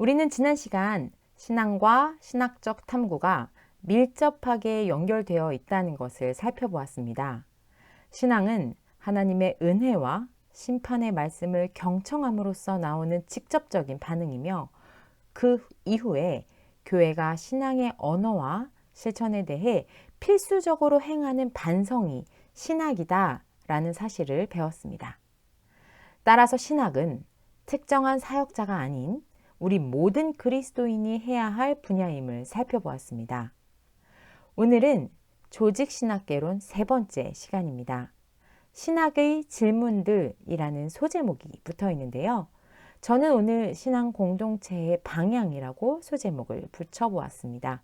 우리는 지난 시간 신앙과 신학적 탐구가 밀접하게 연결되어 있다는 것을 살펴보았습니다. 신앙은 하나님의 은혜와 심판의 말씀을 경청함으로써 나오는 직접적인 반응이며 그 이후에 교회가 신앙의 언어와 실천에 대해 필수적으로 행하는 반성이 신학이다 라는 사실을 배웠습니다. 따라서 신학은 특정한 사역자가 아닌 우리 모든 그리스도인이 해야 할 분야임을 살펴보았습니다. 오늘은 조직 신학개론 세 번째 시간입니다. 신학의 질문들이라는 소제목이 붙어 있는데요. 저는 오늘 신앙 공동체의 방향이라고 소제목을 붙여보았습니다.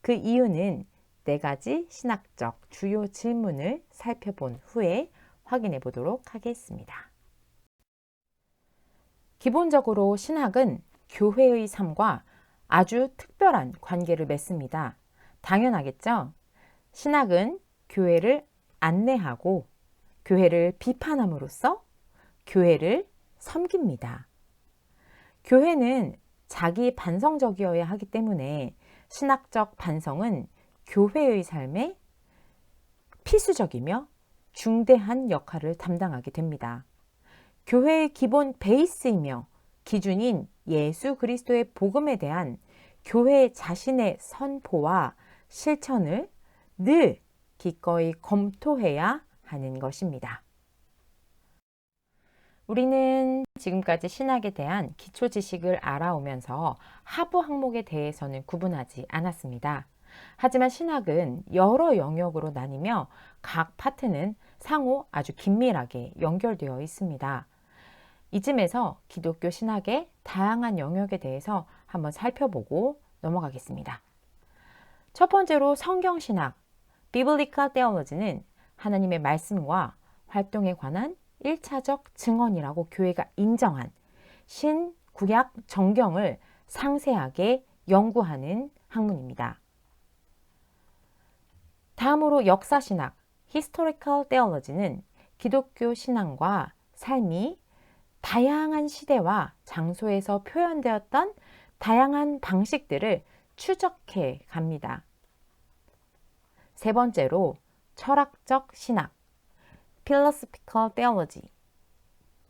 그 이유는 네 가지 신학적 주요 질문을 살펴본 후에 확인해 보도록 하겠습니다. 기본적으로 신학은 교회의 삶과 아주 특별한 관계를 맺습니다. 당연하겠죠? 신학은 교회를 안내하고 교회를 비판함으로써 교회를 섬깁니다. 교회는 자기 반성적이어야 하기 때문에 신학적 반성은 교회의 삶에 필수적이며 중대한 역할을 담당하게 됩니다. 교회의 기본 베이스이며 기준인 예수 그리스도의 복음에 대한 교회 자신의 선포와 실천을 늘 기꺼이 검토해야 하는 것입니다. 우리는 지금까지 신학에 대한 기초 지식을 알아오면서 하부 항목에 대해서는 구분하지 않았습니다. 하지만 신학은 여러 영역으로 나뉘며 각 파트는 상호 아주 긴밀하게 연결되어 있습니다. 이쯤에서 기독교 신학의 다양한 영역에 대해서 한번 살펴보고 넘어가겠습니다. 첫 번째로 성경 신학, 비블리카 테올로지는 하나님의 말씀과 활동에 관한 1차적 증언이라고 교회가 인정한 신구약 정경을 상세하게 연구하는 학문입니다. 다음으로 역사신학, Historical Theology는 기독교 신앙과 삶이 다양한 시대와 장소에서 표현되었던 다양한 방식들을 추적해 갑니다. 세 번째로 철학적 신학, Philosophical Theology.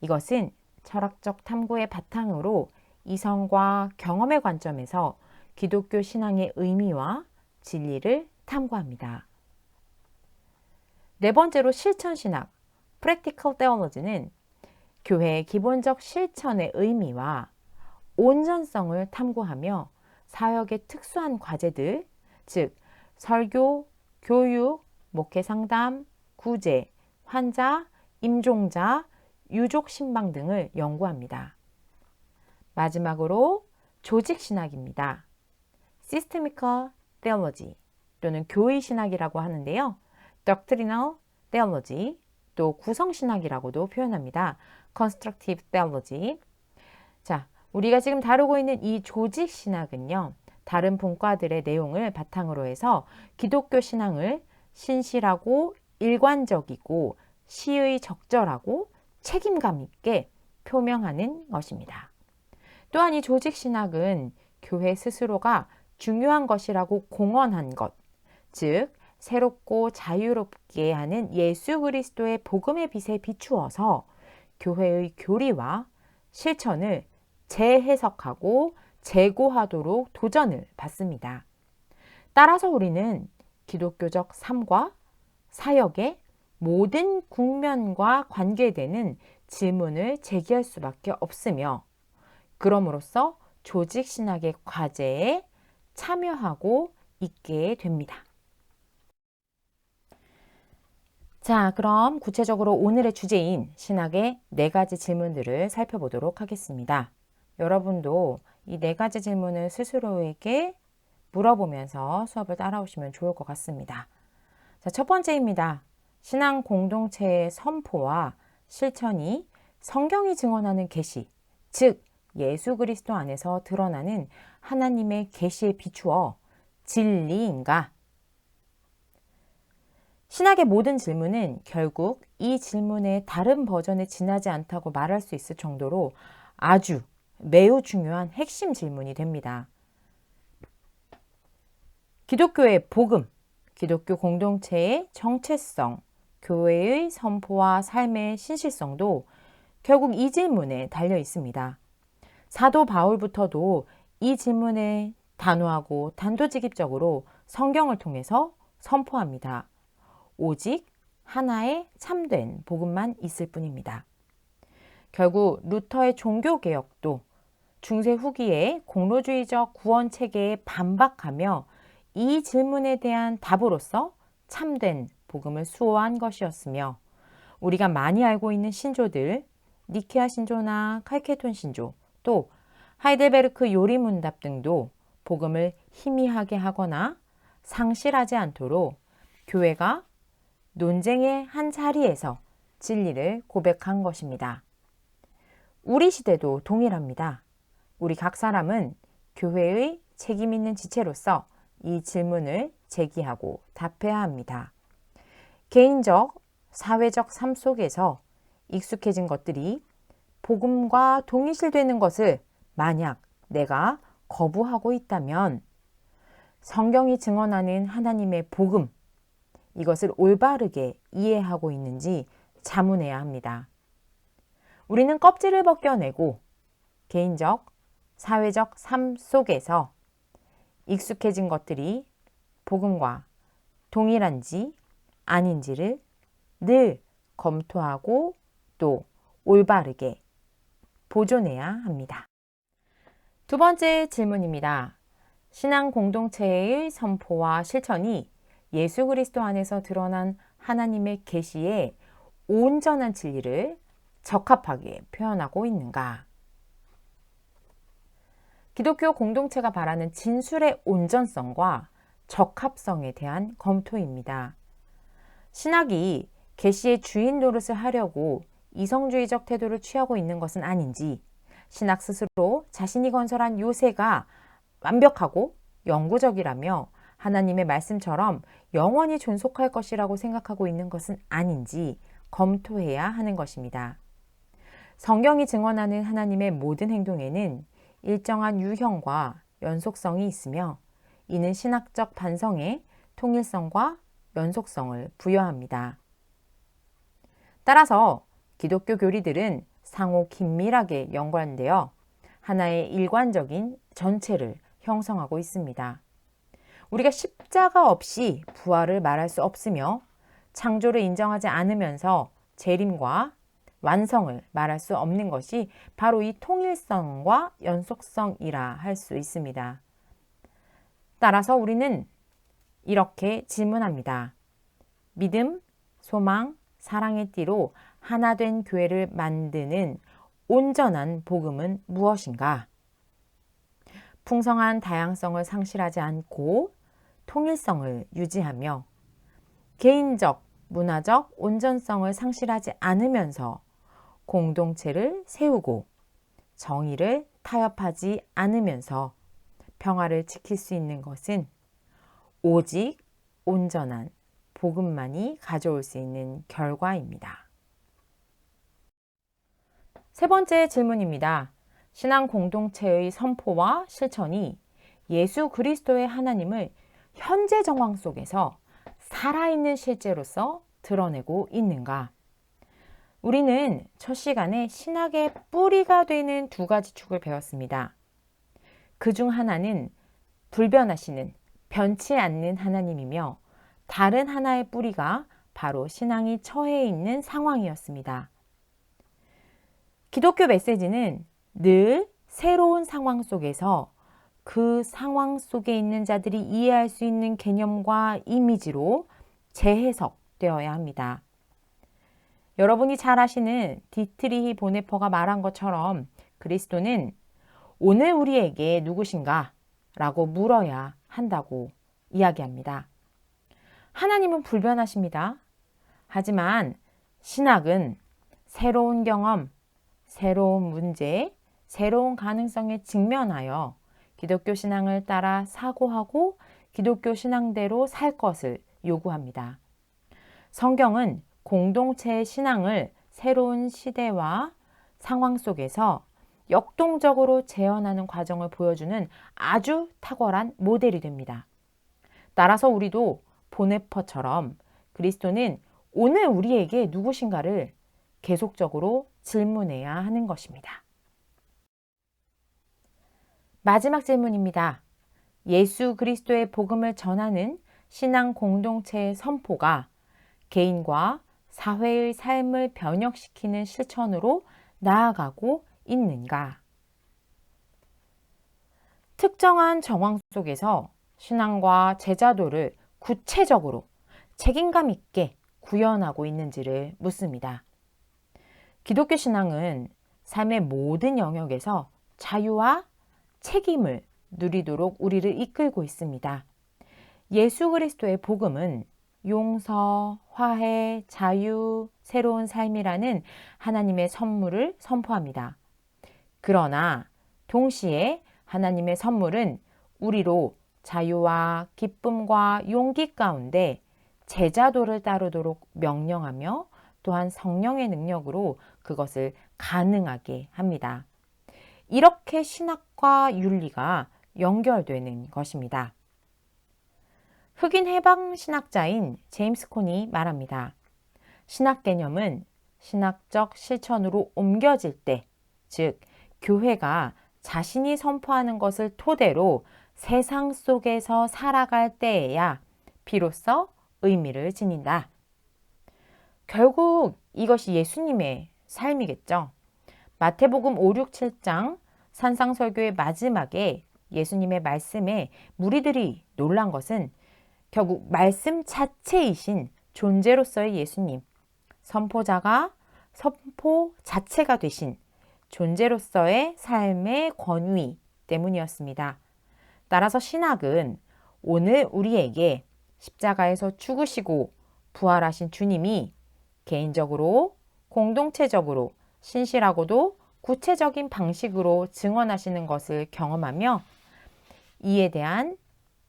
이것은 철학적 탐구의 바탕으로 이성과 경험의 관점에서 기독교 신앙의 의미와 진리를 탐구합니다. 네 번째로 실천 신학, Practical Theology는 교회의 기본적 실천의 의미와 온전성을 탐구하며 사역의 특수한 과제들, 즉 설교, 교육, 목회 상담, 구제, 환자, 임종자, 유족 신방 등을 연구합니다. 마지막으로 조직 신학입니다. Systemical Theology 또는 교의 신학이라고 하는데요. Doctrinal Theology 또 구성 신학이라고도 표현합니다. Constructive Theology. 자, 우리가 지금 다루고 있는 이 조직 신학은요. 다른 본과들의 내용을 바탕으로 해서 기독교 신앙을 신실하고 일관적이고 시의 적절하고 책임감 있게 표명하는 것입니다. 또한 이 조직 신학은 교회 스스로가 중요한 것이라고 공언한 것, 즉 새롭고 자유롭게 하는 예수 그리스도의 복음의 빛에 비추어서 교회의 교리와 실천을 재해석하고 재고하도록 도전을 받습니다. 따라서 우리는 기독교적 삶과 사역의 모든 국면과 관계되는 질문을 제기할 수밖에 없으며 그럼으로써 조직 신학의 과제에 참여하고 있게 됩니다. 자, 그럼 구체적으로 오늘의 주제인 신학의 네 가지 질문들을 살펴보도록 하겠습니다. 여러분도 이 네 가지 질문을 스스로에게 물어보면서 수업을 따라오시면 좋을 것 같습니다. 자, 첫 번째입니다. 신앙 공동체의 선포와 실천이 성경이 증언하는 계시, 즉 예수 그리스도 안에서 드러나는 하나님의 계시에 비추어 진리인가? 신학의 모든 질문은 결국 이 질문의 다른 버전에 지나지 않다고 말할 수 있을 정도로 아주 매우 중요한 핵심 질문이 됩니다. 기독교의 복음, 기독교 공동체의 정체성, 교회의 선포와 삶의 신실성도 결국 이 질문에 달려 있습니다. 사도 바울부터도 이 질문에 단호하고 단도직입적으로 성경을 통해서 선포합니다. 오직 하나의 참된 복음만 있을 뿐입니다. 결국 루터의 종교개혁도 중세 후기의 공로주의적 구원 체계에 반박하며 이 질문에 대한 답으로서 참된 복음을 수호한 것이었으며 우리가 많이 알고 있는 신조들 니케아 신조나 칼케톤 신조 또 하이델베르크 요리문답 등도 복음을 희미하게 하거나 상실하지 않도록 교회가 논쟁의 한 자리에서 진리를 고백한 것입니다. 우리 시대도 동일합니다. 우리 각 사람은 교회의 책임 있는 지체로서 이 질문을 제기하고 답해야 합니다. 개인적, 사회적 삶 속에서 익숙해진 것들이 복음과 동일시되는 것을 만약 내가 거부하고 있다면 성경이 증언하는 하나님의 복음, 이것을 올바르게 이해하고 있는지 자문해야 합니다. 우리는 껍질을 벗겨내고 개인적, 사회적 삶 속에서 익숙해진 것들이 복음과 동일한지 아닌지를 늘 검토하고 또 올바르게 보존해야 합니다. 두 번째 질문입니다. 신앙 공동체의 선포와 실천이 예수 그리스도 안에서 드러난 하나님의 계시에 온전한 진리를 적합하게 표현하고 있는가? 기독교 공동체가 바라는 진술의 온전성과 적합성에 대한 검토입니다. 신학이 계시의 주인 노릇을 하려고 이성주의적 태도를 취하고 있는 것은 아닌지 신학 스스로 자신이 건설한 요새가 완벽하고 영구적이라며 하나님의 말씀처럼 영원히 존속할 것이라고 생각하고 있는 것은 아닌지 검토해야 하는 것입니다. 성경이 증언하는 하나님의 모든 행동에는 일정한 유형과 연속성이 있으며 이는 신학적 반성의 통일성과 연속성을 부여합니다. 따라서 기독교 교리들은 상호 긴밀하게 연관되어 하나의 일관적인 전체를 형성하고 있습니다. 우리가 십자가 없이 부활을 말할 수 없으며 창조를 인정하지 않으면서 재림과 완성을 말할 수 없는 것이 바로 이 통일성과 연속성이라 할 수 있습니다. 따라서 우리는 이렇게 질문합니다. 믿음, 소망, 사랑의 띠로 하나 된 교회를 만드는 온전한 복음은 무엇인가? 풍성한 다양성을 상실하지 않고 통일성을 유지하며 개인적, 문화적 온전성을 상실하지 않으면서 공동체를 세우고 정의를 타협하지 않으면서 평화를 지킬 수 있는 것은 오직 온전한 복음만이 가져올 수 있는 결과입니다. 세 번째 질문입니다. 신앙 공동체의 선포와 실천이 예수 그리스도의 하나님을 현재 정황 속에서 살아있는 실제로서 드러내고 있는가? 우리는 첫 시간에 신학의 뿌리가 되는 두 가지 축을 배웠습니다. 그 중 하나는 불변하시는 변치 않는 하나님이며 다른 하나의 뿌리가 바로 신앙이 처해 있는 상황이었습니다. 기독교 메시지는 늘 새로운 상황 속에서 그 상황 속에 있는 자들이 이해할 수 있는 개념과 이미지로 재해석되어야 합니다. 여러분이 잘 아시는 디트리히 보네퍼가 말한 것처럼 그리스도는 오늘 우리에게 누구신가? 라고 물어야 한다고 이야기합니다. 하나님은 불변하십니다. 하지만 신학은 새로운 경험, 새로운 문제, 새로운 가능성에 직면하여 기독교 신앙을 따라 사고하고 기독교 신앙대로 살 것을 요구합니다. 성경은 공동체의 신앙을 새로운 시대와 상황 속에서 역동적으로 재현하는 과정을 보여주는 아주 탁월한 모델이 됩니다. 따라서 우리도 보네퍼처럼 그리스도는 오늘 우리에게 누구신가를 계속적으로 질문해야 하는 것입니다. 마지막 질문입니다. 예수 그리스도의 복음을 전하는 신앙 공동체의 선포가 개인과 사회의 삶을 변혁시키는 실천으로 나아가고 있는가? 특정한 정황 속에서 신앙과 제자도를 구체적으로 책임감 있게 구현하고 있는지를 묻습니다. 기독교 신앙은 삶의 모든 영역에서 자유와 책임을 누리도록 우리를 이끌고 있습니다. 예수 그리스도의 복음은 용서, 화해, 자유, 새로운 삶이라는 하나님의 선물을 선포합니다. 그러나 동시에 하나님의 선물은 우리로 자유와 기쁨과 용기 가운데 제자도를 따르도록 명령하며 또한 성령의 능력으로 그것을 가능하게 합니다. 이렇게 신학과 윤리가 연결되는 것입니다. 흑인 해방 신학자인 제임스 콘이 말합니다. 신학 개념은 신학적 실천으로 옮겨질 때, 즉, 교회가 자신이 선포하는 것을 토대로 세상 속에서 살아갈 때에야 비로소 의미를 지닌다. 결국 이것이 예수님의 삶이겠죠. 마태복음 5, 6, 7장 산상설교의 마지막에 예수님의 말씀에 무리들이 놀란 것은 결국 말씀 자체이신 존재로서의 예수님, 선포자가 선포 자체가 되신 존재로서의 삶의 권위 때문이었습니다. 따라서 신학은 오늘 우리에게 십자가에서 죽으시고 부활하신 주님이 개인적으로, 공동체적으로, 신실하고도 구체적인 방식으로 증언하시는 것을 경험하며 이에 대한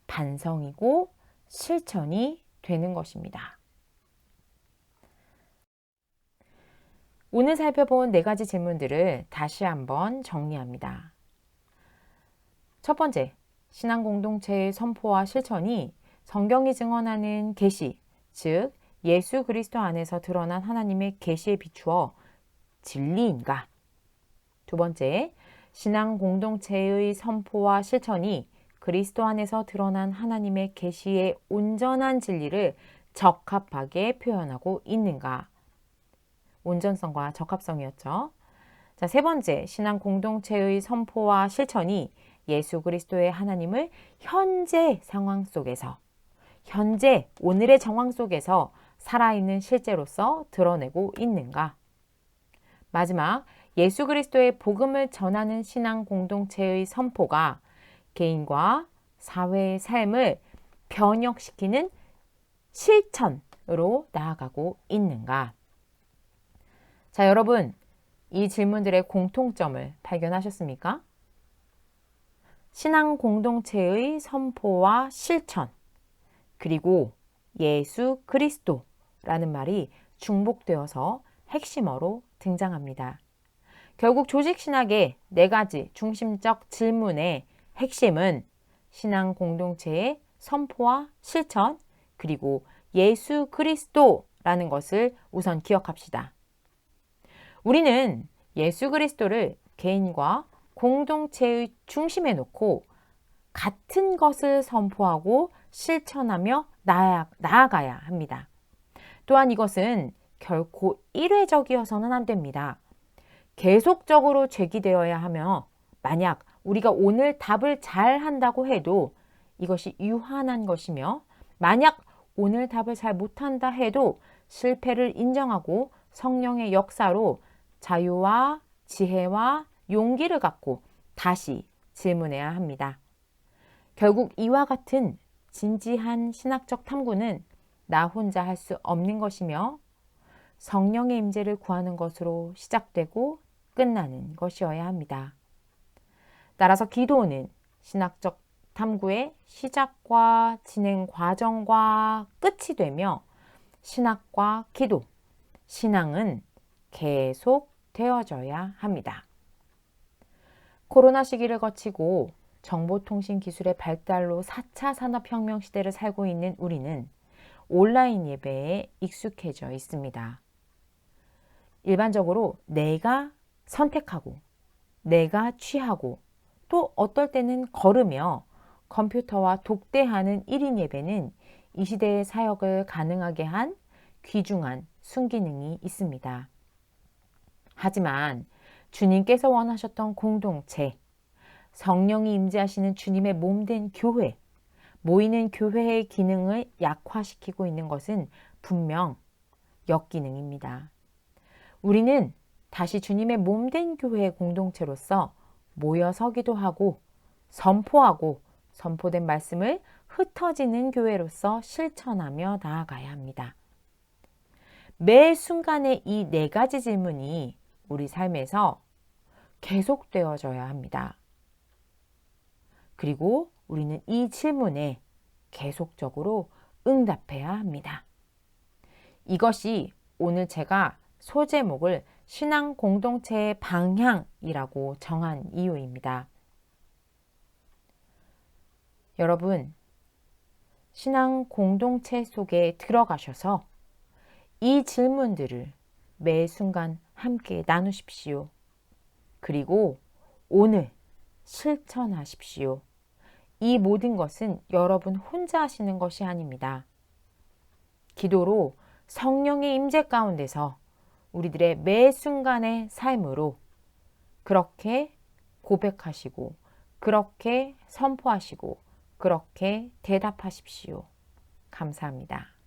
반성이고 실천이 되는 것입니다. 오늘 살펴본 네 가지 질문들을 다시 한번 정리합니다. 첫 번째, 신앙 공동체의 선포와 실천이 성경이 증언하는 계시, 즉 예수 그리스도 안에서 드러난 하나님의 계시에 비추어 진리인가? 두 번째, 신앙 공동체의 선포와 실천이 그리스도 안에서 드러난 하나님의 계시의 온전한 진리를 적합하게 표현하고 있는가? 온전성과 적합성이었죠. 자, 세 번째, 신앙 공동체의 선포와 실천이 예수 그리스도의 하나님을 현재 상황 속에서, 현재 오늘의 정황 속에서 살아있는 실제로서 드러내고 있는가? 마지막, 예수 그리스도의 복음을 전하는 신앙 공동체의 선포가 개인과 사회의 삶을 변혁시키는 실천으로 나아가고 있는가? 자, 여러분, 이 질문들의 공통점을 발견하셨습니까? 신앙 공동체의 선포와 실천, 그리고 예수 그리스도라는 말이 중복되어서 핵심어로 등장합니다. 결국 조직신학의 네 가지 중심적 질문의 핵심은 신앙 공동체의 선포와 실천, 그리고 예수 그리스도라는 것을 우선 기억합시다. 우리는 예수 그리스도를 개인과 공동체의 중심에 놓고 같은 것을 선포하고 실천하며 나아가야 합니다. 또한 이것은 결코 일회적이어서는 안 됩니다. 계속적으로 제기되어야 하며 만약 우리가 오늘 답을 잘 한다고 해도 이것이 유한한 것이며 만약 오늘 답을 잘 못한다 해도 실패를 인정하고 성령의 역사로 자유와 지혜와 용기를 갖고 다시 질문해야 합니다. 결국 이와 같은 진지한 신학적 탐구는 나 혼자 할 수 없는 것이며 성령의 임재를 구하는 것으로 시작되고 끝나는 것이어야 합니다. 따라서 기도는 신학적 탐구의 시작과 진행 과정과 끝이 되며 신학과 기도, 신앙은 계속 되어져야 합니다. 코로나 시기를 거치고 정보통신 기술의 발달로 4차 산업혁명 시대를 살고 있는 우리는 온라인 예배에 익숙해져 있습니다. 일반적으로 내가 선택하고, 내가 취하고, 또 어떨 때는 걸으며 컴퓨터와 독대하는 1인 예배는 이 시대의 사역을 가능하게 한 귀중한 순기능이 있습니다. 하지만 주님께서 원하셨던 공동체, 성령이 임재하시는 주님의 몸된 교회, 모이는 교회의 기능을 약화시키고 있는 것은 분명 역기능입니다. 우리는 다시 주님의 몸된 교회의 공동체로서 모여서기도 하고 선포하고 선포된 말씀을 흩어지는 교회로서 실천하며 나아가야 합니다. 매 순간의 이 네 가지 질문이 우리 삶에서 계속되어져야 합니다. 그리고 우리는 이 질문에 계속적으로 응답해야 합니다. 이것이 오늘 제가 소제목을 신앙 공동체의 방향이라고 정한 이유입니다. 여러분, 신앙 공동체 속에 들어가셔서 이 질문들을 매 순간 함께 나누십시오. 그리고 오늘 실천하십시오. 이 모든 것은 여러분 혼자 하시는 것이 아닙니다. 기도로 성령의 임재 가운데서 우리들의 매 순간의 삶으로 그렇게 고백하시고 그렇게 선포하시고 그렇게 대답하십시오. 감사합니다.